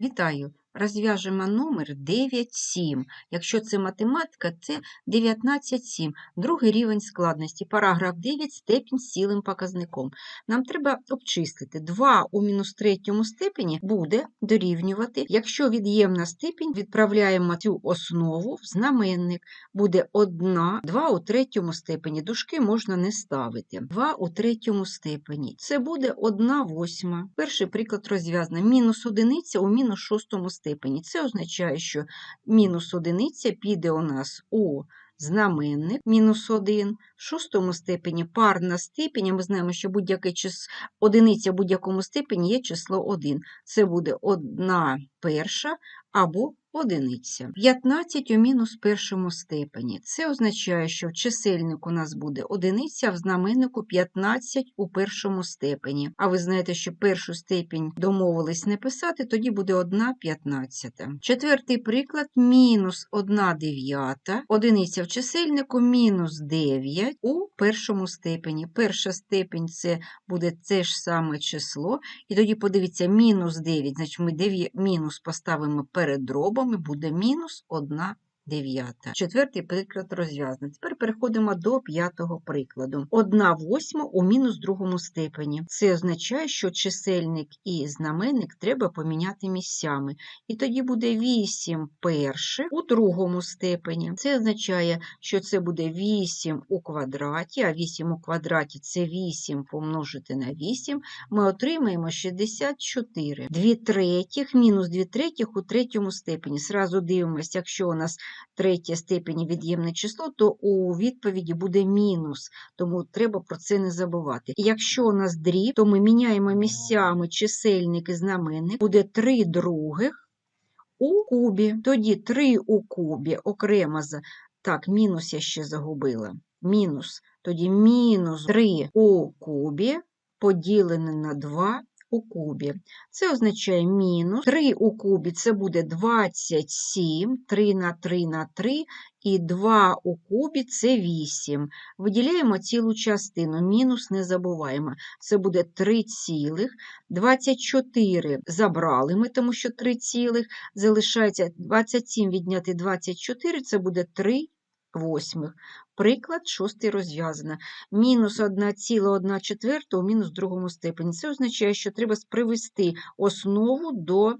Вітаю! Розв'яжемо номер 9,7. Якщо це математика, це 19,7. Другий рівень складності. Параграф 9, степінь з цілим показником. Нам треба обчислити. 2 у мінус третьому степені буде дорівнювати. Якщо від'ємна степінь, відправляємо цю основу в знаменник. Буде 1, 2 у третьому степені. Дужки можна не ставити. 2 у третьому степені. Це буде 1 восьма. Перший приклад розв'язано. Мінус одиниця у мінус шостому степені. Це означає, що мінус одиниця піде у нас у знаменник мінус 1. В шостому степені парна степень. а ми знаємо, що будь-яке число, одиниця в будь-якому степені є число 1. Це буде 1 перша або одиниця. 15 у мінус першому степені. Це означає, що в чисельнику у нас буде одиниця, в знаменнику 15 у першому степені. А ви знаєте, що першу степінь домовились не писати, тоді буде 1 п'ятнадцята. Четвертий приклад мінус 1 дев'ята, одиниця в чисельнику мінус 9 у першому степені. Перша степень це буде те ж саме число. І тоді подивіться, мінус 9, значить ми 9, мінус поставимо перед дробами буде мінус 1 дев'ята. Четвертий приклад розв'язаний. Тепер переходимо до п'ятого прикладу. 1 восьма у мінус другому степені. Це означає, що чисельник і знаменник треба поміняти місцями. І тоді буде 8 перших у другому степені. Це означає, що це буде 8 у квадраті, а 8 у квадраті це 8 помножити на 8. Ми отримаємо 64. 2 третіх мінус 2 третіх у третьому степені. Сразу дивимося, якщо у нас третє степені від'ємне число, то у відповіді буде мінус, тому треба про це не забувати. Якщо у нас дріб, то ми міняємо місцями чисельник і знаменник, буде 3 других у кубі. Тоді 3 у кубі окремо за. Так, мінус я ще загубила. Мінус. Тоді мінус 3 у кубі поділене на 2 у кубі. Це означає мінус 3 у кубі це буде 27, 3 на 3 на 3, і 2 у кубі це 8. Виділяємо цілу частину, мінус не забуваємо. Це буде 3 цілих. 24 забрали ми, тому що 3 цілих. Залишається 27 відняти 24, це буде 3 восьмих. Приклад шостий розв'язано. Мінус 1,1 четверта у мінус другому степені. Це означає, що треба привести основу до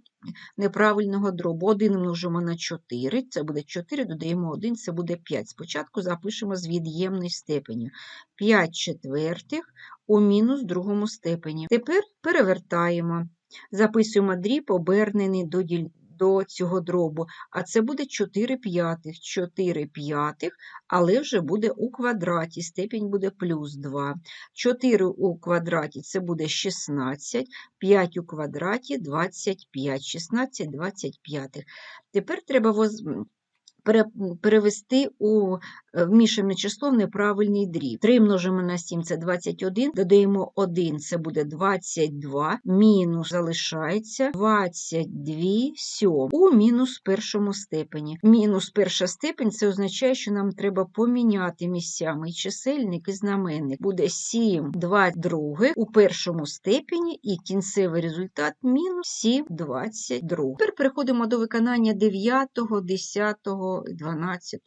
неправильного дробу. 1 множимо на 4, це буде 4, додаємо 1, це буде 5. Спочатку запишемо з від'ємної степені. 5 четвертих у мінус другому степені. Тепер перевертаємо. Записуємо дріб, обернений до діль до цього дробу, а це буде 4 п'ятих, 4 п'ятих, але вже буде у квадраті, степінь буде плюс 2. 4 у квадраті це буде 16, 5 у квадраті 25, 16, 25. Тепер треба перевести у е, вмішане число в неправильний дріб. 3 множимо на 7 це 21, додаємо 1, це буде 22, мінус залишається 22 сьом у мінус першому степені. Мінус перша степень це означає, що нам треба поміняти місцями чисельник і знаменник. Буде 7, 2 других у першому степені, і кінцевий результат мінус 7, 22. Тепер переходимо до виконання 9, 10, 12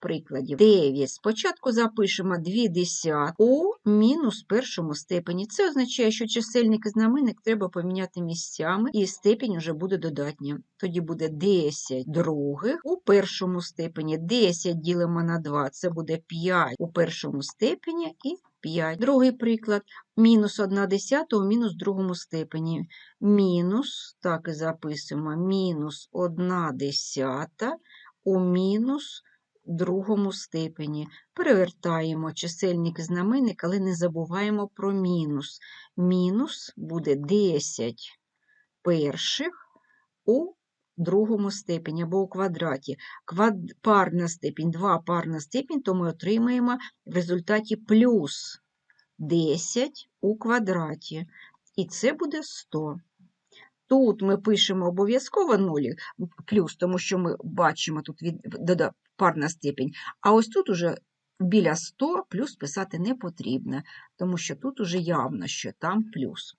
прикладів. 9. Спочатку запишемо 2 десят у мінус першому степені. Це означає, що чисельник і знаменник треба поміняти місцями, і степінь вже буде додатня. Тоді буде 10 других у першому степені. 10 ділимо на 2, це буде 5 у першому степені і 5. Другий приклад. Мінус 1 десята у мінус другому степені. Мінус, так і записуємо, мінус 1 десята у мінус другому степені. Перевертаємо чисельник і знаменник, але не забуваємо про мінус. Мінус буде 10 перших у другому степені або у квадраті. Квад... Парна степінь, 2 парна степінь, то ми отримаємо в результаті плюс 10 у квадраті. І це буде 100. Тут ми пишемо обов'язково нулі плюс, тому що ми бачимо тут від, парна степінь. А ось тут уже біля 100 плюс писати не потрібно, тому що тут уже явно, що там плюс.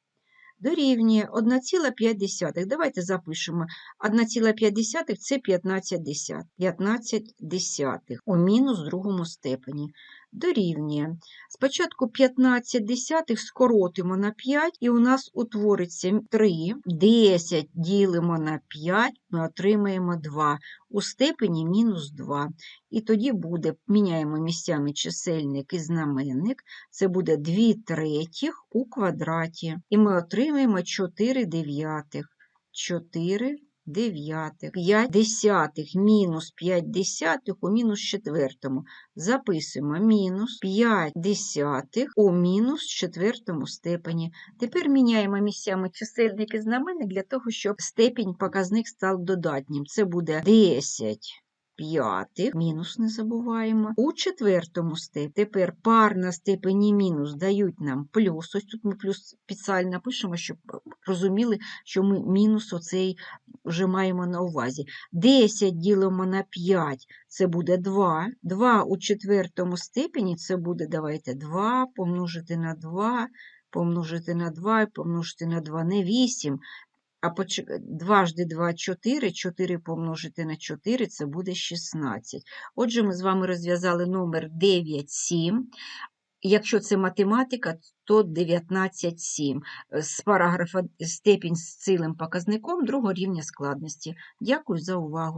Дорівнює 1,5. Давайте запишемо. 1,5 – це 15 десятих. 15 десятих у мінус другому степені. Дорівнює. Спочатку 15 десятих скоротимо на 5, і у нас утвориться 3. 10 ділимо на 5, ми отримаємо 2. У степені мінус 2. І тоді буде, міняємо місцями чисельник і знаменник, це буде 2 третіх у квадраті. І ми отримаємо 4 дев'ятих. 4 дев'ятих. 5 десятих мінус 5 десятих у мінус четвертому. Записуємо мінус 5 десятих у мінус четвертому степені. Тепер міняємо місцями чисельник і знаменник для того, щоб степінь показник став додатнім. Це буде 10 п'ятих, мінус не забуваємо, у четвертому степені. Тепер пар на степені мінус дають нам плюс. Ось тут ми плюс спеціально пишемо, щоб розуміли, що ми мінус оцей вже маємо на увазі. 10 ділимо на 5, це буде 2. 2 у четвертому степені, це буде, давайте, 2 помножити на 2, помножити на 2 і помножити на 2, не 8. А дважди 2 – 4, 4 помножити на 4 – це буде 16. Отже, ми з вами розв'язали номер 9,7. Якщо це математика, то 19,7. З параграфа степінь з цілим показником другого рівня складності. Дякую за увагу.